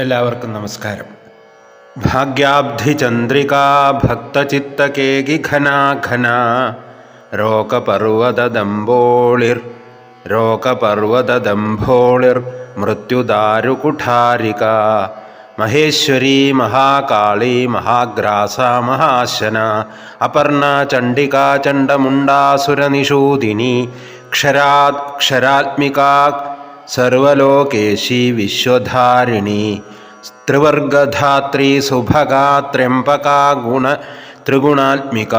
എല്ലാവർക്കും നമസ്കാരം. ഭാഗ്യാബ്ധിചന്ദ്രികാ ഭക്തചിത്തകേകി ഘനാഘന രോഗപർവതദംബോളിർ രോഗപർവതദംഭോളിർ മൃത്യുദാരുകുഠാരിക. മഹേശ്വരി മഹാകാളി മഹാഗ്രാസ മഹാശന. അപർണ ചണ്ഡികാ ചണ്ഡമുണ്ടാസുരനിഷൂദിനി. ക്ഷരാത് ക്ഷരാത്മികാ സർവലോകേശി വിശ്വധാരിണി. ത്രിവർഗധാത്രി സുഭഗാ ത്രയംബകാ ഗുണ ത്രിഗുണാത്മിക.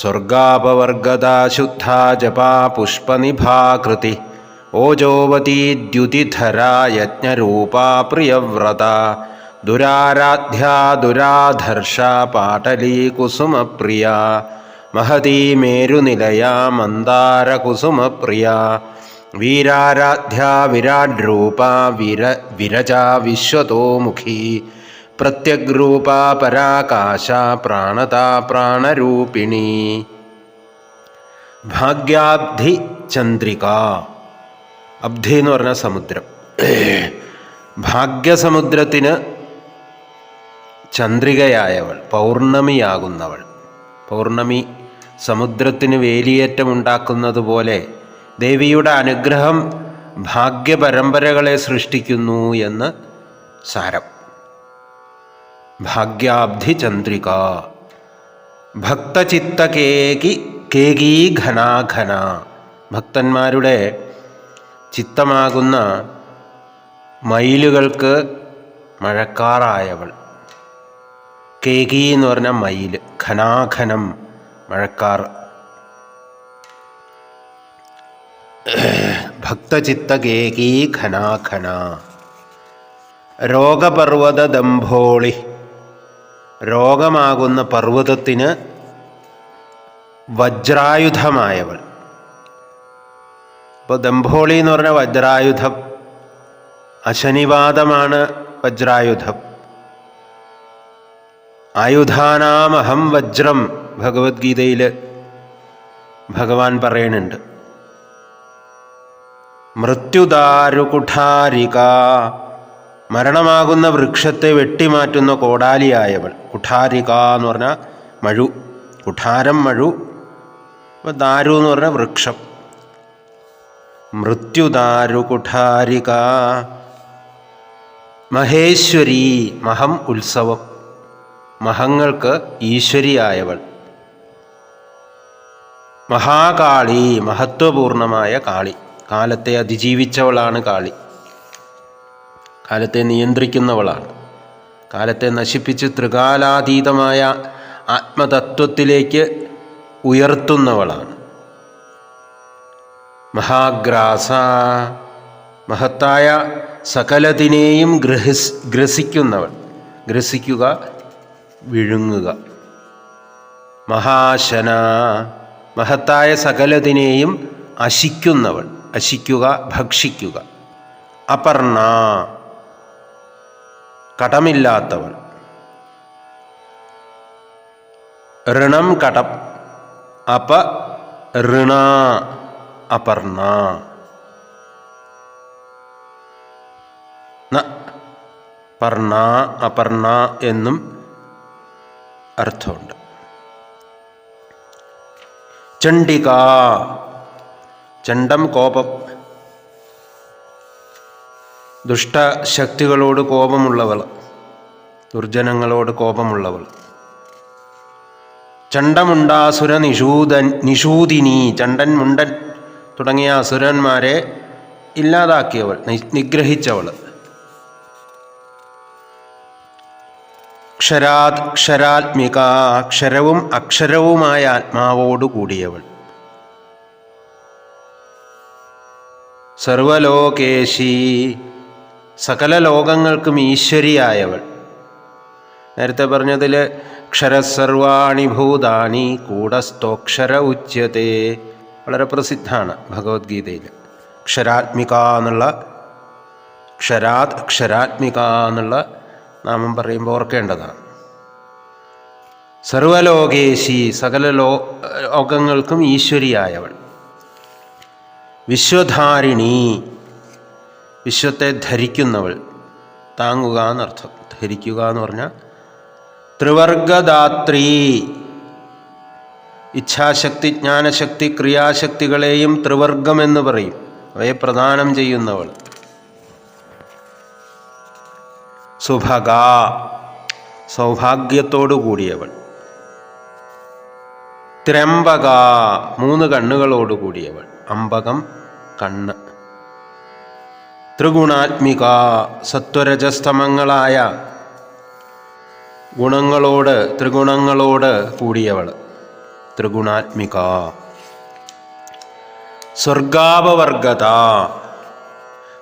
സ്വർഗാപവർഗദാ ശുദ്ധാ ജപാ പുഷ്പനിഭാകൃതി ഓജോവതി ദ്യുതിധരാ യജ്ഞരൂപാ പ്രിയവ്രത. ദുരാരാധ്യാ ദുരാധർഷ പാടലീ കുസുമപ്രിയ. മഹതീ മേരുനിലയാ വിരാട് രൂപ വിര വിരജാ വിശ്വതോമുഖി പ്രത്യഗ്രൂപ പരാകാശ പ്രാണതാ പ്രാണരൂപിണി ഭാഗ്യാബ്ധി ചന്ദ്രിക അബ്ധി എന്ന് പറഞ്ഞ സമുദ്രം. ഭാഗ്യസമുദ്രത്തിന് ചന്ദ്രികയായവൾ പൗർണമിയാകുന്നവൾ. പൗർണമി സമുദ്രത്തിന് വേലിയേറ്റമുണ്ടാക്കുന്നത് പോലെ ദേവിയുടെ അനുഗ്രഹം ഭാഗ്യപരമ്പരകളെ സൃഷ്ടിക്കുന്നു എന്ന് സാരം. ഭാഗ്യാബ്ധി ചന്ദ്രിക. ഭക്തചിത്ത കേകി കേകീ ഘനാഘന ഭക്തന്മാരുടെ ചിത്തമാകുന്ന മയിലുകൾക്ക് മഴക്കാറായവൾ. കേകി എന്ന് പറഞ്ഞ മയിൽ ഘനാഘനം മഴക്കാർ. ഭക്തചിത്തകേകീ രോഗപർവത ദംഭോളി രോഗമാകുന്ന പർവതത്തിന് വജ്രായുധമായവൾ. ഇപ്പോൾ ദംഭോളി എന്ന് പറഞ്ഞ വജ്രായുധം അശനിവാദമാണ് വജ്രായുധം. ആയുധാനാമഹം വജ്രം ഭഗവത്ഗീതയിൽ ഭഗവാൻ പറയുന്നുണ്ട്. മൃത്യുദാരുകുഠാരിക. മരണമാകുന്ന വൃക്ഷത്തെ വെട്ടിമാറ്റുന്ന കോടാലിയായവൾ. കുഠാരിക എന്ന് പറഞ്ഞാൽ മഴു. കുഠാരം മഴു. അപ്പോൾ ദാരു എന്ന് പറഞ്ഞാൽ വൃക്ഷം. മൃത്യുദാരുകുഠാരിക. മഹേശ്വരി മഹം ഉത്സവം. മഹങ്ങൾക്ക് ഈശ്വരിയായവൾ. മഹാകാളി മഹത്വപൂർണമായ കാളി. കാലത്തെ അതിജീവിച്ചവളാണ് കാളി. കാലത്തെ നിയന്ത്രിക്കുന്നവളാണ്. കാലത്തെ നശിപ്പിച്ച് ത്രികാലാതീതമായ ആത്മതത്വത്തിലേക്ക് ഉയർത്തുന്നവളാണ്. മഹാഗ്രാസ മഹത്തായ സകലതിനെയും ഗ്രഹിസ് ഗ്രസിക്കുന്നവൾ. ഗ്രസിക്കുക വിഴുങ്ങുക. മഹാശന മഹത്തായ സകലതിനെയും അശിക്കുന്നവൾ. അശിക്കുക ഭക്ഷിക്കുക. അപർണ. കടമില്ലാത്തവൻ. ഋണം കടം. അപ ഋണ. അപർണ. പർണ അപർണ എന്നും അർത്ഥമുണ്ട്. ചണ്ഡിക. ചണ്ടം കോപം. ദുഷ്ടശക്തികളോട് കോപമുള്ളവൾ ദുർജനങ്ങളോട് കോപമുള്ളവൾ. ചണ്ടമുണ്ടാസുര നിഷൂദൻ നിഷൂദിനി ചണ്ടൻ മുണ്ടൻ തുടങ്ങിയ അസുരന്മാരെ ഇല്ലാതാക്കിയവൾ നിഗ്രഹിച്ചവൾ. ക്ഷരാത് ക്ഷരാത്മിക അക്ഷരവും അക്ഷരവുമായ ആത്മാവോടു കൂടിയവൾ സർവലോകേശി സകല ലോകങ്ങൾക്കും ഈശ്വരിയായവൾ. നേരത്തെ പറഞ്ഞതിൽ ക്ഷരസർവാണി ഭൂതാനി കൂടസ്ഥോക്ഷര ഉച്യത്തെ വളരെ പ്രസിദ്ധമാണ് ഭഗവത്ഗീതയിൽ ക്ഷരാത്മിക എന്നുള്ള ക്ഷരാത് ക്ഷരാത്മിക എന്നുള്ള നാമം പറയുമ്പോൾ ഓർക്കേണ്ടതാണ്. സർവലോകേശി സകല ലോ ലോകങ്ങൾക്കും ഈശ്വരിയായവൾ. വിശ്വധാരിണി. വിശ്വത്തെ ധരിക്കുന്നവൾ. താങ്ങുക എന്നർത്ഥം. ധരിക്കുക എന്ന് പറഞ്ഞാൽ ത്രിവർഗദാത്രി. ഇച്ഛാശക്തി ജ്ഞാനശക്തി ക്രിയാശക്തികളെയും ത്രിവർഗം എന്ന് പറയും. അവയെ പ്രദാനം ചെയ്യുന്നവൾ. സുഭഗ. സൗഭാഗ്യത്തോടു കൂടിയവൾ. ത്രംബക. മൂന്ന് കണ്ണുകളോട് കൂടിയവൾ. അമ്പകം കണ്ണ്. ത്രിഗുണാത്മിക സത്വരജസ്തമങ്ങളായ ഗുണങ്ങളോട് ത്രിഗുണങ്ങളോട് കൂടിയവൾ. ത്രിഗുണാത്മിക. സ്വർഗാപവർഗത.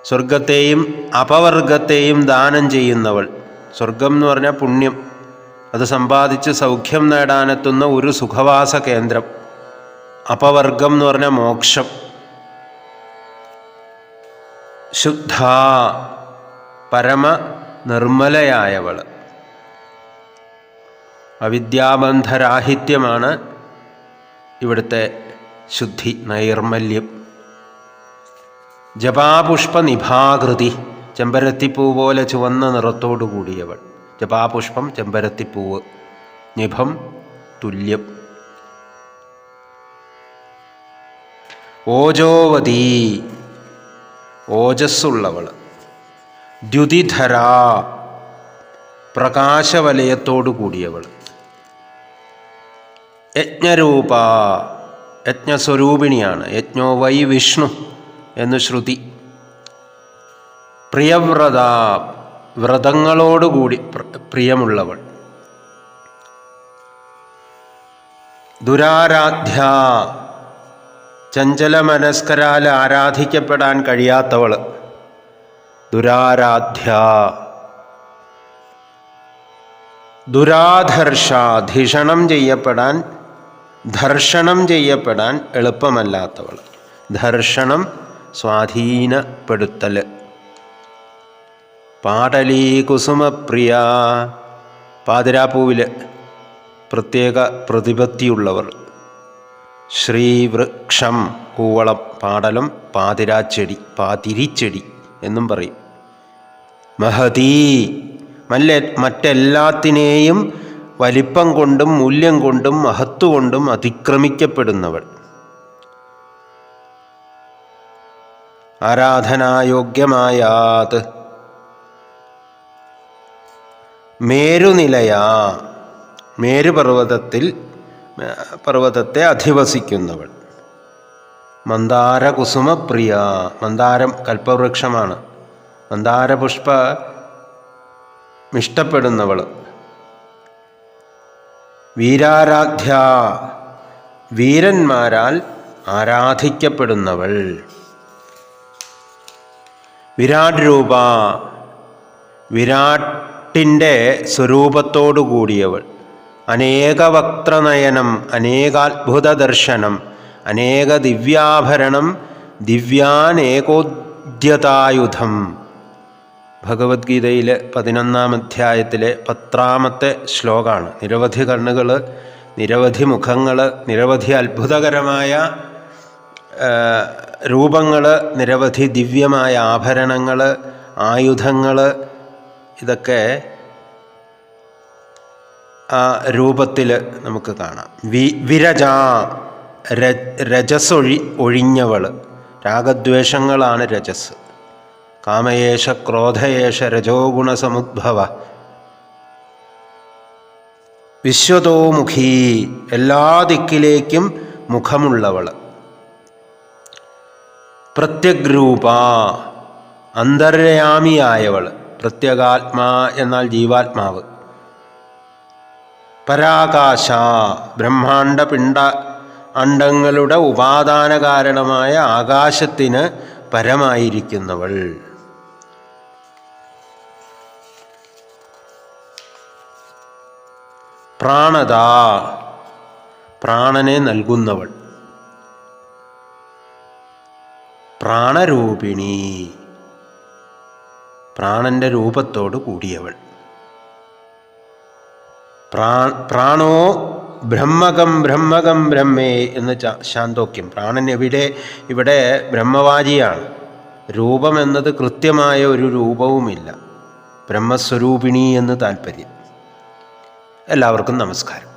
സ്വർഗത്തെയും അപവർഗത്തെയും ദാനം ചെയ്യുന്നവൾ. സ്വർഗം എന്ന് പറഞ്ഞാൽ പുണ്യം. അത് സമ്പാദിച്ച് സൗഖ്യം നേടാനെത്തുന്ന ഒരു സുഖവാസ കേന്ദ്രം. അപവർഗം എന്ന് പറഞ്ഞാൽ മോക്ഷം. ശുദ്ധ പരമ നിർമ്മലയായവൾ അവിദ്യാബന്ധരാഹിത്യമാണ് ഇവിടുത്തെ ശുദ്ധി നൈർമല്യം. ജപാപുഷ്പ നിഭാകൃതി ചെമ്പരത്തിപ്പൂ പോലെ ചുവന്ന നിറത്തോടു കൂടിയവൾ ജപാപുഷ്പം ചെമ്പരത്തിപ്പൂവ് നിഭം തുല്യം. ഓജോവതി ഓജസ്സുള്ളവൾ. ദ്യുതിധര പ്രകാശവലയത്തോടു കൂടിയവൾ. യജ്ഞരൂപ യജ്ഞസ്വരൂപിണിയാണ്. യജ്ഞോ വൈ വിഷ്ണു എന്ന് ശ്രുതി. പ്രിയവ്രത വ്രതങ്ങളോടുകൂടി പ്ര- പ്രിയമുള്ളവൾ. ദുരാരാധ്യ ചഞ്ചലമനസ്കരാൽ ആരാധിക്കപ്പെടാൻ കഴിയാത്തവൾ. ദുരാരാധ്യ. ദുരാധർഷ ധിഷണം ചെയ്യപ്പെടാൻ ധർഷണം ചെയ്യപ്പെടാൻ എളുപ്പമല്ലാത്തവൾ. ധർഷണം സ്വാധീനപ്പെടുത്തൽ. പാടലീ കുസുമപ്രിയ. പാതിരാപ്പൂവിൽ പ്രത്യേക പ്രതിപത്തിയുള്ളവർ. ശ്രീവൃക്ഷം കൂവളം പാടലം പാതിരാച്ചെടി പാതിരിച്ചെടി എന്നും പറയും. മഹതീ മല്ല മറ്റെല്ലാത്തിനെയും വലിപ്പം കൊണ്ടും മൂല്യം കൊണ്ടും മഹത്വ കൊണ്ടും അതിക്രമിക്കപ്പെടുന്നവൾ. ആരാധനായോഗ്യമായാത് മേരുനിലയാ മേരുപർവതത്തിൽ പർവതത്തെ അധിവസിക്കുന്നവൾ. മന്ദാരകുസുമപ്രിയ മന്ദാരം കൽപ്പവൃക്ഷമാണ്. മന്ദാരപുഷ്പ ഇഷ്ടപ്പെടുന്നവൾ. വീരാരാധ്യ വീരന്മാരാൽ ആരാധിക്കപ്പെടുന്നവൾ. വിരാട് രൂപ വിരാട്ടിന്റെ സ്വരൂപത്തോടു കൂടിയവൾ അനേകവക്ത്രനയനം അനേകാത്ഭുത ദർശനം അനേക ദിവ്യാഭരണം ദിവ്യാനേകോദ്യതായുധം. ഭഗവത്ഗീതയിലെ പതിനൊന്നാം അധ്യായത്തിലെ പത്രാമത്തെ ശ്ലോകമാണ് നിരവധി കണ്ണുകൾ നിരവധി മുഖങ്ങൾ നിരവധി അത്ഭുതകരമായ രൂപങ്ങൾ നിരവധി ദിവ്യമായ ആഭരണങ്ങൾ ആയുധങ്ങൾ ഇതൊക്കെ ആ രൂപത്തിൽ നമുക്ക് കാണാം. വി വിരജ രജസൊഴി ഒഴിഞ്ഞവൾ രാഗദ്വേഷങ്ങളാണ് രജസ്. കാമയേശ ക്രോധയേശ രജോഗുണസമുദ്ഭവ. വിശ്വതോമുഖി എല്ലാ ദിക്കിലേക്കും മുഖമുള്ളവൾ പ്രത്യഗ്രൂപ അന്തര്യാമിയായവൾ പ്രത്യേകാത്മാ എന്നാൽ ജീവാത്മാവ്. പരാകാശ ബ്രഹ്മാണ്ട പിണ്ട അണ്ടങ്ങളുടെ ഉപാദാന കാരണമായ ആകാശത്തിന് പരമായിരിക്കുന്നവൾ. പ്രാണത പ്രാണനെ നൽകുന്നവൾ. പ്രാണരൂപിണി പ്രാണന്റെ രൂപത്തോട് കൂടിയവൾ. പ്രാണോ ബ്രഹ്മകം ബ്രഹ്മകം ബ്രഹ്മേ എന്ന് ശാന്തോക്യം. പ്രാണൻ എവിടെ ഇവിടെ ബ്രഹ്മവാചിയാണ്. രൂപം എന്നത് കൃത്യമായ ഒരു രൂപവുമില്ല. ബ്രഹ്മസ്വരൂപിണി എന്ന് താൽപ്പര്യം എല്ലാവർക്കും നമസ്കാരം.